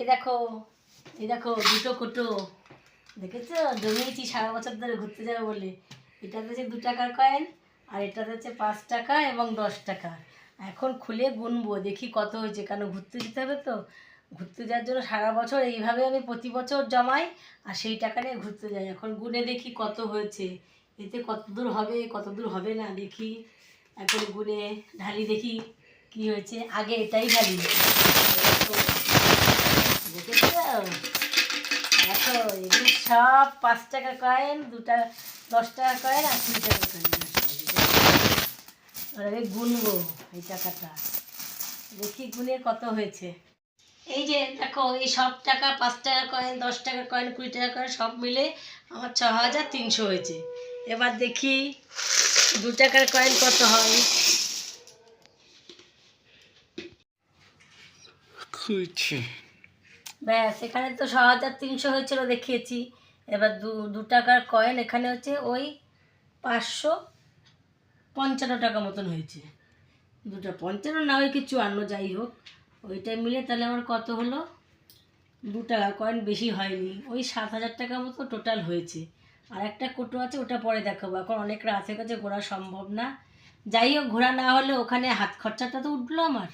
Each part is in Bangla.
এই দেখো এই দেখো, দুটো কোটো। দেখেছ? জমিয়েছি, সারা বছর ধরে ঘুরতে যাব বলে। এটাতে হচ্ছে দু টাকার কয়েন আর এটাতে হচ্ছে পাঁচ টাকা এবং দশ টাকা। এখন খুলে গুনবো, দেখি কত হয়েছে। কেন ঘুরতে যেতে হবে তো? ঘুরতে যাওয়ার জন্য সারা বছর এইভাবে আমি প্রতি বছর জমাই, আর সেই টাকা নিয়ে ঘুরতে যাই। এখন গুনে দেখি কত হয়েছে। এতে কত দূর হবে, কত দূর হবে না, দেখি। এখন গুনে ঢালি দেখি কি হয়েছে। আগে এটাই ঢালি। দেখো এগুলো সব পাঁচ টাকা কয়েন দুটা দশ টাকা কয়েন আর কুড়ি টাকা কয়েন এবারে গুনবো এই টাকাটা দেখি গুনে কত হয়েছে এই যে, দেখো, এই সব টাকা, পাঁচ টাকা কয়েন দশ টাকা কয়েন, কুড়ি টাকা কয়েন, সব মিলে আমার ছ হাজার, তিনশো হয়েছে। এবার দেখি দু টাকার কয়েন কত হয়। খুঁজছে ব্যাস, এখানে তো ছ হাজার তিনশো হয়েছিল দেখিয়েছি। এবার দু দু টাকার কয়েন এখানে হচ্ছে ওই পাঁচশো পঞ্চান্ন টাকা মতন হয়েছে। দুটো পঞ্চান্ন না ওই কিছু চুয়ান্ন যাই হোক, ওইটা মিলে তাহলে আমার কত হলো? দু টাকা কয়েন বেশি হয়নি। ওই সাত হাজার টাকা মতো টোটাল হয়েছে। আর একটা কোটো আছে, ওটা পরে দেখাবো। এখন অনেক রাত হয়ে গেছে, ঘোরা সম্ভব না। যাই হোক, ঘোরা না হলে ওখানে হাত খরচাটা তো উঠল আমার।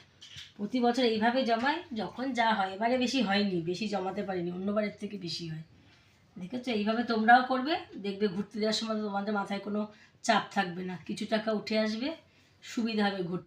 প্রতি বছর এইভাবে জমাই, যখন যা হয়। এবারে বেশি হয়নি, বেশি জমাতে পারিনি অন্যবারের থেকে বেশি হয়। দেখেছ? এইভাবে তোমরাও করবে, দেখবে ঘুরতে যাওয়ার সময় তোমাদের মাথায় কোনো চাপ থাকবে না। কিছু টাকা উঠে আসবে, সুবিধা হবে ঘুরতে।